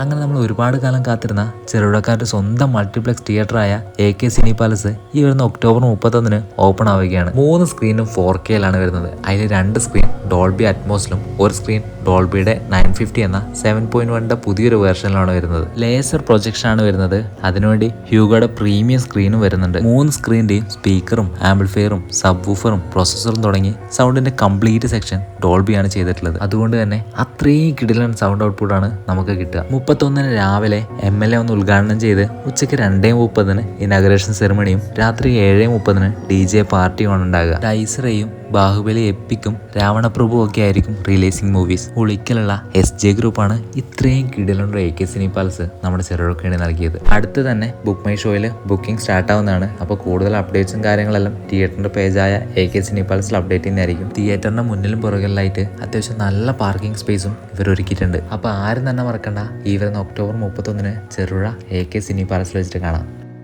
അങ്ങനെ നമ്മൾ ഒരുപാട് കാലം കാത്തിരുന്ന ചെറുപുഴക്കാരുടെ സ്വന്തം മൾട്ടിപ്ലക്സ് തിയേറ്ററായ എ കെ സിനി പാലസ് ഈ വരുന്ന ഒക്ടോബർ മുപ്പത്തൊന്നിന് ഓപ്പൺ ആവുകയാണ്. മൂന്ന് സ്ക്രീനും ഫോർ കെയിലാണ് വരുന്നത്. അതിൽ രണ്ട് സ്ക്രീൻ ഡോൾബി അറ്റ്മോസിലും ഒരു സ്ക്രീൻ ഡോൾബിയുടെ നയൻ ഫിഫ്റ്റി എന്ന സെവൻ പോയിന്റ് വണ്ണിന്റെ പുതിയൊരു വേർഷനിലാണ് വരുന്നത്. ലേസർ പ്രൊജക്ഷൻ ആണ് വരുന്നത്. അതിനുവേണ്ടി ഹ്യൂഗോയുടെ പ്രീമിയം സ്ക്രീനും വരുന്നുണ്ട്. മൂന്ന് സ്ക്രീനിന്റെയും സ്പീക്കറും ആംപ്ലിഫയറും സബ് വൂഫറും പ്രൊസസ്സറും തുടങ്ങി സൗണ്ടിന്റെ കംപ്ലീറ്റ് സെക്ഷൻ ഡോൾബിയാണ് ചെയ്തിട്ടുള്ളത്. അതുകൊണ്ട് തന്നെ അത്രയും കിടിലൻ സൗണ്ട് ഔട്ട്പുട്ട് ആണ് നമുക്ക് കിട്ടുക. മുപ്പത്തൊന്നിന് രാവിലെ എം എൽ എ ഒന്ന് ഉദ്ഘാടനം ചെയ്ത് ഉച്ചയ്ക്ക് രണ്ടേ മുപ്പതിന് ഇനാഗ്രേഷൻ സെറിമണിയും രാത്രി ഏഴ് മുപ്പതിന് ഡി ജെ പാർട്ടിയുമാണ് ഉണ്ടാകുക. ഡൈസറയും ബാഹുബലി എപ്പിക്കും രാവണപ്രഭു ഒക്കെ ആയിരിക്കും റിലീസിംഗ് മൂവീസ് ഉളിക്കലുള്ള എസ് ജെ ഗ്രൂപ്പാണ് ഇത്രയും കിടിലുണ്ട് എ കെ സിനി പാലസ് നമ്മുടെ വേണ്ടി നൽകിയത്. അടുത്ത് തന്നെ ബുക്ക് മൈ ഷോയിൽ ബുക്കിംഗ് സ്റ്റാർട്ട് ആവുന്നതാണ്. അപ്പോൾ കൂടുതൽ അപ്ഡേറ്റ്സും കാര്യങ്ങളെല്ലാം തിയേറ്ററിന്റെ പേജായ എ കെ സിനി പാലസിൽ അപ്ഡേറ്റ് ചെയ്യുന്നതായിരിക്കും. തിയേറ്ററിന്റെ മുന്നിലും പുറകിലായിട്ട് അത്യാവശ്യം നല്ല പാർക്കിംഗ് സ്പേസും ഇവർ ഒരുക്കിയിട്ടുണ്ട്. അപ്പോൾ ആരും തന്നെ മറക്കണ്ട. ഈ വരുന്ന ഒക്ടോബർ മുപ്പത്തൊന്നിന് ചെറുപുഴ എ കെ സിനി പാലസിൽ വെച്ചിട്ട് കാണാം.